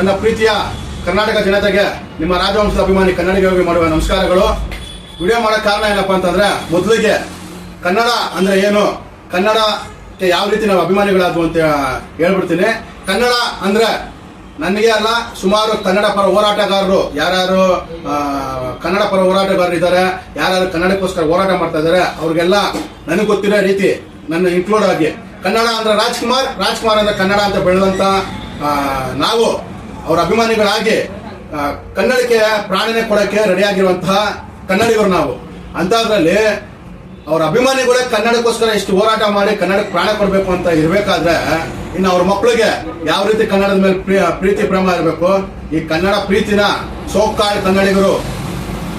ನನ್ನ ಪ್ರೀತಿಯ ಕರ್ನಾಟಕ ಜನತೆಗೆ ನಿಮ್ಮ ರಾಜವಂಶದ ಅಭಿಮಾನಿ ಕನ್ನಡಿಗರಿಗೆ ಮಾಡುವ ನಮಸ್ಕಾರಗಳು. ವಿಡಿಯೋ ಮಾಡೋ ಕಾರಣ ಏನಪ್ಪಾ ಅಂತಂದ್ರೆ, ಮೊದಲಿಗೆ ಕನ್ನಡ ಅಂದ್ರೆ ಏನು? ಕನ್ನಡಕ್ಕೆ ಯಾವ ರೀತಿ ನಾವು ಅಭಿಮಾನಿಗಳಾದ್ವು ಅಂತ ಹೇಳ್ಬಿಡ್ತೀನಿ. ಕನ್ನಡ ಅಂದ್ರೆ ನನಗೆ ಅಲ್ಲ, ಸುಮಾರು ಕನ್ನಡ ಪರ ಹೋರಾಟಗಾರರು. ಯಾರ್ಯಾರು ಕನ್ನಡ ಪರ ಹೋರಾಟಗಾರರು ಇದ್ದಾರೆ, ಯಾರ್ಯಾರು ಕನ್ನಡಕ್ಕೋಸ್ಕರ ಹೋರಾಟ ಮಾಡ್ತಾ ಇದ್ದಾರೆ, ಅವ್ರಿಗೆಲ್ಲ ನನಗೆ ಗೊತ್ತಿರೋ ರೀತಿ ನನ್ನ ಇನ್ಕ್ಲೂಡ್ ಆಗಿ. ಕನ್ನಡ ಅಂದ್ರೆ ರಾಜ್ಕುಮಾರ್ ರಾಜ್ಕುಮಾರ್ ಅಂದ್ರೆ ಕನ್ನಡ ಅಂತ ಬೆಳೆದಂತ ನಾವು ಅವರ ಅಭಿಮಾನಿಗಳಾಗಿ ಕನ್ನಡಕ್ಕೆ ಪ್ರಾಣನೆ ಕೊಡಕ್ಕೆ ರೆಡಿಯಾಗಿರುವಂತಹ ಕನ್ನಡಿಗರು ನಾವು. ಅಂತದ್ರಲ್ಲಿ ಅವ್ರ ಅಭಿಮಾನಿಗಳೇ ಕನ್ನಡಕ್ಕೋಸ್ಕರ ಇಷ್ಟು ಹೋರಾಟ ಮಾಡಿ ಕನ್ನಡಕ್ಕೆ ಪ್ರಾಣ ಕೊಡಬೇಕು ಅಂತ ಇರಬೇಕಾದ್ರೆ ಇನ್ನು ಅವ್ರ ಮಕ್ಕಳಿಗೆ ಯಾವ ರೀತಿ ಕನ್ನಡದ ಮೇಲೆ ಪ್ರೀ- ಪ್ರೀತಿ ಪ್ರೇಮ ಇರಬೇಕು? ಈ ಕನ್ನಡ ಪ್ರೀತಿನ ಸೋಕಾಳ್ ಕನ್ನಡಿಗರು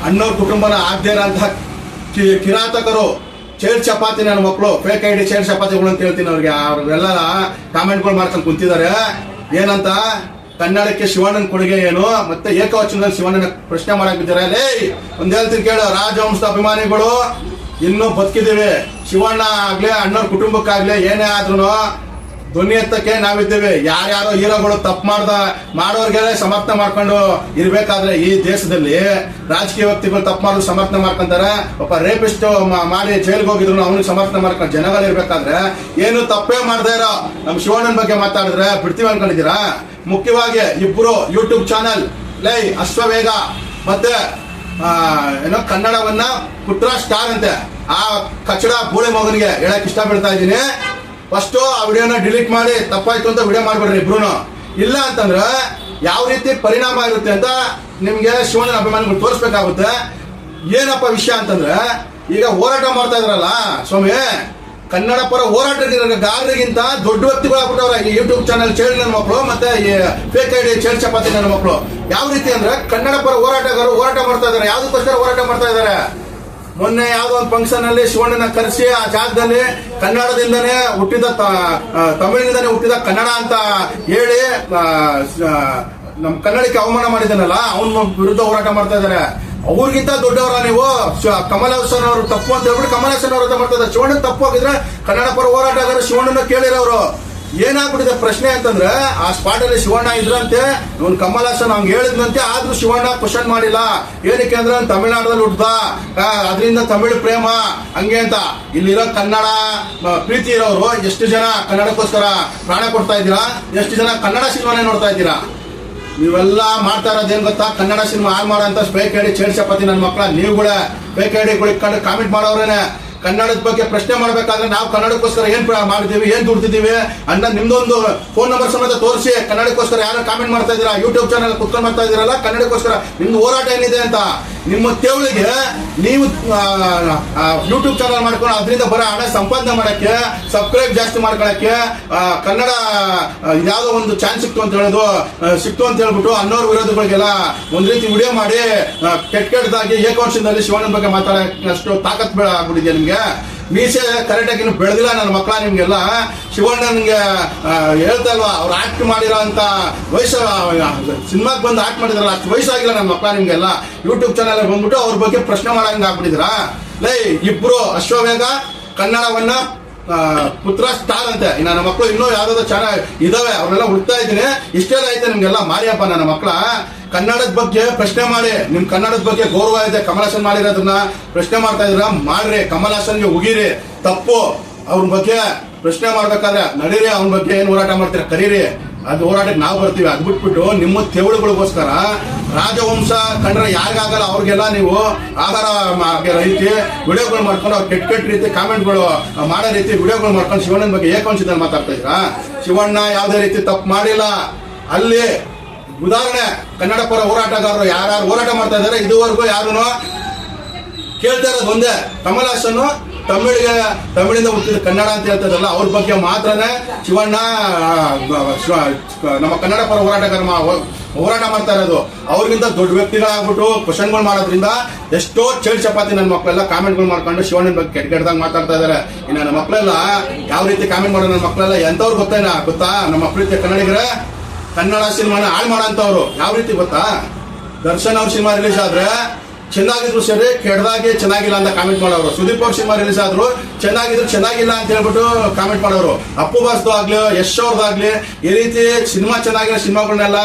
ಅಣ್ಣವ್ರ ಕುಟುಂಬನ ಆಗದೇ ಇರೋಂತಹ ಕಿರಾತಕರು, ಚೇರ್ ಚಪಾತಿ ನನ್ನ ಮಕ್ಕಳು ಫೇಕ್ ಐಡಿ ಚೇರ್ ಚಪಾತಿಗಳು ಅಂತ ಹೇಳ್ತೀನಿ ಅವ್ರಿಗೆ. ಅವ್ರೆಲ್ಲ ಕಾಮೆಂಟ್ಗಳು ಮಾಡ್ಕೊಂಡು ಕುಂತಿದ್ದಾರೆ. ಏನಂತ? ಕನ್ನಡಕ್ಕೆ ಶಿವಣ್ಣನ ಕೊಡುಗೆ ಏನು? ಮತ್ತೆ ಏಕವಚನದಲ್ಲಿ ಶಿವಣ್ಣನ ಪ್ರಶ್ನೆ ಮಾಡಕ್ ಬಿದ್ದಾರೆ ಲೇ ಒಂದ್ ಹೇಳ್ತೀನಿ ಕೇಳು, ರಾಜವಂಶದ ಅಭಿಮಾನಿಗಳು ಇನ್ನೂ ಬದುಕಿದ್ದೀವಿ. ಶಿವಣ್ಣ ಆಗ್ಲಿ, ಅಣ್ಣವ್ರ ಕುಟುಂಬಕ್ಕಾಗ್ಲಿ ಏನೇ ಆದ್ರೂ ಧ್ವನಿ ಎತ್ತಕ್ಕೆ ನಾವಿದ್ದೇವೆ. ಯಾರ್ಯಾರೋ ಹೀರೋಗಳು ತಪ್ಪು ಮಾಡ್ದ, ಮಾಡೋರ್ಗೆಲ್ಲ ಸಮರ್ಥನೆ ಮಾಡ್ಕೊಂಡು ಇರ್ಬೇಕಾದ್ರೆ ಈ ದೇಶದಲ್ಲಿ ರಾಜಕೀಯ ವ್ಯಕ್ತಿಗಳು ತಪ್ಪು ಮಾಡೋದು ಸಮರ್ಥನೆ ಮಾಡ್ಕೊಂತಾರೆ. ಒಬ್ಬ ರೇಪಿಸ್ಟ್ ಮಾಡಿ ಜೈಲ್ಗೆ ಹೋಗಿದ್ರು ಅವ್ನಿಗೆ ಸಮರ್ಥನೆ ಮಾಡ್ಕೊಂಡು ಜನಗಳು ಇರ್ಬೇಕಾದ್ರೆ ಏನು ತಪ್ಪೇ ಮಾಡ್ದೇ ಇರೋ ನಮ್ಮ ಶಿವಣ್ಣನ ಬಗ್ಗೆ ಮಾತಾಡಿದ್ರೆ ಬಿಡ್ತೀವಿ ಅನ್ಕೊಂಡಿದ್ದೀರಾ? ಮುಖ್ಯವಾಗಿ ಇಬ್ರು ಯೂಟ್ಯೂಬ್ ಚಾನಲ್, ಲೈ ಅಶ್ವವೇಗ ಮತ್ತೆ ಏನೋ ಕನ್ನಡವನ್ನ ಪುತ್ರ ಸ್ಟಾರ್ ಅಂತೆ. ಆ ಕಚಡ ಬೂಳೆ ಮಗನಿಗೆ ಹೇಳಕ್ ಇಷ್ಟ ಪಡ್ತಾ ಇದ್ದೀನಿ. ಫಸ್ಟ್ ಆ ವಿಡಿಯೋನ ಡಿಲೀಟ್ ಮಾಡಿ ತಪ್ಪಾಯ್ತು ಅಂತ ವಿಡಿಯೋ ಮಾಡ್ಬೇಡ್ರಿ ಇಬ್ರು ಇಲ್ಲ ಅಂತಂದ್ರೆ ಯಾವ ರೀತಿ ಪರಿಣಾಮ ಇರುತ್ತೆ ಅಂತ ನಿಮ್ಗೆ ಶಿವಣ್ಣನ ಅಭಿಮಾನಿಗಳು ತೋರಿಸ್ಬೇಕಾಗುತ್ತೆ. ಏನಪ್ಪ ವಿಷಯ ಅಂತಂದ್ರೆ, ಈಗ ಹೋರಾಟ ಮಾಡ್ತಾ ಇದ್ರಲ್ಲ, ಸ್ವಾಮಿ, ಕನ್ನಡ ಪರ ಹೋರಾಟಗಾರರಿಗಿಂತ ದೊಡ್ಡ ವ್ಯಕ್ತಿಗಳಾಗ್ಬಿಟ್ಟವ್ರ. ಈ ಯೂಟ್ಯೂಬ್ ಚಾನಲ್ ಚೇಳಿ ನನ್ನ ಮಕ್ಕಳು ಮತ್ತೆ ಈ ಫೇಕ್ ಐಡಿ ಚೇಳ್ ಚಪಾತಿ ನನ್ನ ಮಕ್ಕಳು ಯಾವ ರೀತಿ ಅಂದ್ರೆ ಕನ್ನಡ ಪರ ಹೋರಾಟಗಾರರು ಹೋರಾಟ ಮಾಡ್ತಾ ಇದಾರೆ ಯಾವ್ದಕ್ಕೋಸ್ಕರ ಹೋರಾಟ ಮಾಡ್ತಾ ಇದಾರೆ ಮೊನ್ನೆ ಯಾವ್ದೋ ಒಂದು ಫಂಕ್ಷನ್ ಅಲ್ಲಿ ಶಿವಣ್ಣನ ಕರೆಸಿ ಆ ಜಾಗದಲ್ಲಿ ಕನ್ನಡದಿಂದನೇ ಹುಟ್ಟಿದ ತಮಿಳಿನಿಂದನೇ ಹುಟ್ಟಿದ ಕನ್ನಡ ಅಂತ ಹೇಳಿ ನಮ್ ಕನ್ನಡಕ್ಕೆ ಅವಮಾನ ಮಾಡಿದನಲ್ಲ ಅವನ ವಿರುದ್ಧ ಹೋರಾಟ ಮಾಡ್ತಾ ಇದಾರೆ ಅವ್ರಿಗಿಂತ ದೊಡ್ಡವರ ನೀವು? ಕಮಲ್ ಹಾಸನ್ ಅವರು ತಪ್ಪು ಅಂತ ಹೇಳ್ಬಿಟ್ಟು ಕಮಲ್ ಹಾಸನ್ ಅವರು ಮಾಡ್ತಾ ಇದ್ದಾರೆ. ಶಿವಣ್ಣ ತಪ್ಪು ಆಗಿದ್ರೆ ಕನ್ನಡ ಪರ ಹೋರಾಟಗಾರ ಶಿವಣ್ಣನ ಕೇಳಿರೋರು. ಏನಾಗ್ಬಿಟ್ಟಿದೆ ಪ್ರಶ್ನೆ ಅಂತಂದ್ರೆ, ಆ ಸ್ಪಾಟ್ ಅಲ್ಲಿ ಶಿವಣ್ಣ ಇದ್ರಂತೆ, ಇವನ್ ಕಮಲ್ ಹಾಸನ್ ಅವ್ನ್ ಹೇಳಿದ್ನಂತೆ, ಆದ್ರೂ ಶಿವಣ್ಣ ಕ್ವಶನ್ ಮಾಡಿಲ್ಲ. ಏನಕ್ಕೆ ಅಂದ್ರೆ ತಮಿಳ್ನಾಡದಲ್ಲಿ ಹುಡ್ದ ಅದರಿಂದ ತಮಿಳು ಪ್ರೇಮ, ಹಂಗೆ ಅಂತ. ಇಲ್ಲಿರೋ ಕನ್ನಡ ಪ್ರೀತಿ ಇರೋರು ಎಷ್ಟು ಜನ ಕನ್ನಡಕ್ಕೋಸ್ಕರ ಪ್ರಾಣ ಕೊಡ್ತಾ ಇದ್ದೀರಾ? ಎಷ್ಟು ಜನ ಕನ್ನಡ ಸಿನಿಮಾನೇ ನೋಡ್ತಾ ಇದ್ದೀರಾ? ನೀವೆಲ್ಲ ಮಾಡ್ತಾ ಇರೋದೇನ್ ಗೊತ್ತಾ? ಕನ್ನಡ ಸಿನಿಮಾ ಹಾಳು ಮಾಡೋ ಅಂತ ಸ್ಪೇಕ್ ಹೇಳಿ ಚಪಾತಿ ನನ್ನ ಮಕ್ಕಳ ನೀವು ಕೂಡ ಹೇಳಿ ಕಂಡು ಕಾಮೆಂಟ್ ಮಾಡೋರೇನೆ. ಕನ್ನಡದ ಬಗ್ಗೆ ಪ್ರಶ್ನೆ ಮಾಡ್ಬೇಕಾದ್ರೆ ನಾವು ಕನ್ನಡಕ್ಕೋಸ್ಕರ ಏನ್ ಮಾಡಿದೀವಿ ಏನ್ ದುಡ್ತಿದ್ದೀವಿ ಅನ್ನ ನಿಮ್ದೊಂದು ಫೋನ್ ನಂಬರ್ ಸಮೇತ ತೋರಿಸಿ, ಕನ್ನಡಕ್ಕೋಸ್ಕರ ಯಾರು ಕಾಮೆಂಟ್ ಮಾಡ್ತಾ ಇದೀರಾ ಯೂಟ್ಯೂಬ್ ಚಾನಲ್ ಕುತ್ಕೊಂಡು ಮಾಡ್ತಾ ಇದೀರಲ್ಲ ಕನ್ನಡಕ್ಕೋಸ್ಕರ ನಿಮ್ದು ಹೋರಾಟ ಏನಿದೆ ಅಂತ. ನಿಮ್ಮ ತೇವಳಿಗೆ ನೀವು ಯೂಟ್ಯೂಬ್ ಚಾನಲ್ ಮಾಡ್ಕೊಂಡು ಅದರಿಂದ ಬರೋ ಹಣ ಸಂಪಾದನೆ ಮಾಡಕ್ಕೆ ಸಬ್ಸ್ಕ್ರೈಬ್ ಜಾಸ್ತಿ ಮಾಡ್ಕೊಳಕ್ಕೆ ಕನ್ನಡ ಯಾವುದೋ ಒಂದು ಚಾನ್ಸ್ ಸಿಕ್ತು ಅಂತ ಹೇಳೋದು ಸಿಕ್ತು ಅಂತ ಹೇಳ್ಬಿಟ್ಟು ಅನ್ನೋರ್ ವಿರೋಧಗಳಿಗೆಲ್ಲ ಒಂದ್ ರೀತಿ ವಿಡಿಯೋ ಮಾಡಿ ಕೆಟ್ಟ ಕೆಟ್ಟದಾಗಿ ಏಕವರ್ಷದಲ್ಲಿ ಶಿವಣ್ಣನ ಬಗ್ಗೆ ಅಷ್ಟು ತಾಕತ್ ಬೇಡ ಆಗ್ಬಿಟ್ಟಿದೆ ನಿಮ್ಗೆ. ಮೀಸೆ ಕರೆಕ್ಟಾಗಿ ಇನ್ನು ಬೆಳೆದಿಲ್ಲ ನನ್ನ ಮಕ್ಕಳ ನಿಮ್ಗೆಲ್ಲ. ಶಿವಣ್ಣ ನನ್ಗೆ ಹೇಳ್ತಾ ಇಲ್ವಾ ಅವ್ರು ಆಕ್ಟ್ ಮಾಡಿರೋ ಅಂತ ವಯಸ್ಸು ಸಿನಿಮಾಗೆ ಬಂದು ಆಕ್ಟ್ ಮಾಡಿದ್ರಲ್ಲ, ಅಷ್ಟು ವಯಸ್ಸಾಗಿಲ್ಲ ನನ್ನ ಮಕ್ಕಳ ನಿಮ್ಗೆಲ್ಲ. ಯೂಟ್ಯೂಬ್ ಚಾನಲ್ ಬಂದ್ಬಿಟ್ಟು ಅವ್ರ ಬಗ್ಗೆ ಪ್ರಶ್ನೆ ಮಾಡಂಗ ಆಗ್ಬಿಟ್ಟಿದ್ರ? ಲೈ, ಇಬ್ರು ಅಶ್ವವೇಗ ಕನ್ನಡವನ್ನ ಪುತ್ರ ಸ್ಟಾರ್ ಅಂತೆ. ನನ್ನ ಮಕ್ಕಳು ಇನ್ನೂ ಯಾವ್ದಾದ್ರು ಚಾನಲ್ ಇದಾವೆ, ಅವ್ರನ್ನೆಲ್ಲ ಹುಡ್ತಾ ಇದ್ದೀನಿ. ಇಷ್ಟೆಲ್ಲ ಐತೆ ನಿಮ್ಗೆಲ್ಲ, ಮಾರಿಯಪ್ಪ ನನ್ನ ಮಕ್ಕಳ ಕನ್ನಡದ ಬಗ್ಗೆ ಪ್ರಶ್ನೆ ಮಾಡಿ. ನಿಮ್ ಕನ್ನಡದ ಬಗ್ಗೆ ಗೌರವ ಇದೆ, ಕಮಲ್ ಹಾಸನ್ ಮಾಡಿರೋದನ್ನ ಪ್ರಶ್ನೆ ಮಾಡ್ತಾ ಇದ್ರ ಮಾಡ್ರಿ, ಕಮಲ್ ಹಾಸನ್ಗೆ ಉಗಿರಿ. ತಪ್ಪು. ಅವ್ರ ಬಗ್ಗೆ ಪ್ರಶ್ನೆ ಮಾಡ್ಬೇಕಾದ್ರೆ ನಡೀರಿ ಅವ್ನ ಬಗ್ಗೆ ಏನ್ ಹೋರಾಟ ಮಾಡ್ತೀರಾ? ಕರೀರಿ. ಅದು ಹೋರಾಟಕ್ಕೆ ನಾವು ಬರ್ತೀವಿ. ಅದ್ ಬಿಟ್ಬಿಟ್ಟು ನಿಮ್ಮ ತೆವಳುಗಳಿಗೋಸ್ಕರ ರಾಜವಂಶ ಕಂಡ್ರೆ ಯಾರಿಗಾಗಲ್ಲ ಅವ್ರಿಗೆಲ್ಲ ನೀವು ಆಧಾರ ರೀತಿ ವಿಡಿಯೋಗಳು ಮಾಡ್ಕೊಂಡು ಅವ್ರು ಕೆಟ್ಟ ಕೆಟ್ಟ ರೀತಿ ಕಾಮೆಂಟ್ಗಳು ಮಾಡೋ ರೀತಿ ವಿಡಿಯೋಗಳು ಮಾಡ್ಕೊಂಡು ಶಿವಣ್ಣನ ಬಗ್ಗೆ ಏಕವಂಶದಲ್ಲಿ ಮಾತಾಡ್ತಾ ಇದ್ದೀರಾ? ಶಿವಣ್ಣ ಯಾವುದೇ ರೀತಿ ತಪ್ಪು ಮಾಡಿಲ್ಲ. ಅಲ್ಲಿ ಉದಾಹರಣೆ ಕನ್ನಡ ಪರ ಹೋರಾಟಗಾರರು ಯಾರು ಹೋರಾಟ ಮಾಡ್ತಾ ಇದ್ದಾರೆ ಇದುವರೆಗೂ ಯಾರು ಕೇಳ್ತಾ ಇರೋದು ಒಂದೇ. ಕಮಲ್ ಹಾಸನ್ ತಮಿಳಿಗೆ ತಮಿಳಿಂದ ಹುಟ್ಟಿದ ಕನ್ನಡ ಅಂತ ಹೇಳ್ತದಲ್ಲ, ಅವ್ರ ಬಗ್ಗೆ ಮಾತ್ರನೇ ಶಿವಣ್ಣ ಶಿವ- ನಮ್ಮ ಕನ್ನಡ ಪರ ಹೋರಾಟಗಾರ ಹೋರಾಟ ಮಾಡ್ತಾ ಇರೋದು. ಅವ್ರಿಗಿಂತ ದೊಡ್ಡ ವ್ಯಕ್ತಿಗಳಾಗ್ಬಿಟ್ಟು ಕ್ವಶನ್ಗಳು ಮಾಡೋದ್ರಿಂದ ಎಷ್ಟೋ ಚೇಳ್ ಚಪಾತಿ ನನ್ನ ಮಕ್ಕಳೆಲ್ಲ ಕಾಮೆಂಟ್ಗಳು ಮಾಡ್ಕೊಂಡು ಶಿವಣ್ಣನ ಬಗ್ಗೆ ಕೆಟ್ಟ ಕೆಟ್ಟದಾಗ ಮಾತಾಡ್ತಾ ಇದಾರೆ. ಇನ್ನು ನನ್ನ ಮಕ್ಕಳೆಲ್ಲ ಯಾವ ರೀತಿ ಕಾಮೆಂಟ್ ಮಾಡೋ ನನ್ನ ಮಕ್ಕಳೆಲ್ಲ ಎಂತವ್ರು ಗೊತ್ತೇನಾ ಗೊತ್ತಾ? ನಮ್ಮ ಪ್ರೀತಿಯ ಕನ್ನಡಿಗರೇ, ಕನ್ನಡ ಸಿನಿಮಾನ ಹಾಳು ಮಾಡೋಂಥವ್ರು ಯಾವ ರೀತಿ ಗೊತ್ತಾ? ದರ್ಶನ್ ಅವ್ರ ಸಿನಿಮಾ ರಿಲೀಸ್ ಆದ್ರೆ ಚೆನ್ನಾಗಿದ್ರು ಸರಿ, ಕೆಡ್ದಾಗೆ ಚೆನ್ನಾಗಿಲ್ಲ ಅಂತ ಕಾಮೆಂಟ್ ಮಾಡೋರು. ಸುದೀಪ್ ಸಿನಿಮಾ ರಿಲೀಸ್ ಆದ್ರು ಚೆನ್ನಾಗಿದ್ರು, ಚೆನ್ನಾಗಿಲ್ಲ ಅಂತ ಹೇಳ್ಬಿಟ್ಟು ಕಾಮೆಂಟ್ ಮಾಡೋರು. ಅಪ್ಪು ಬಾಸ್ದು ಆಗ್ಲಿ, ಯಶ್ ಅವ್ರದ್ದಾಗ್ಲಿ ಈ ರೀತಿ ಸಿನಿಮಾ ಚೆನ್ನಾಗಿರೋ ಸಿನಿಮಾಗಳನ್ನೆಲ್ಲ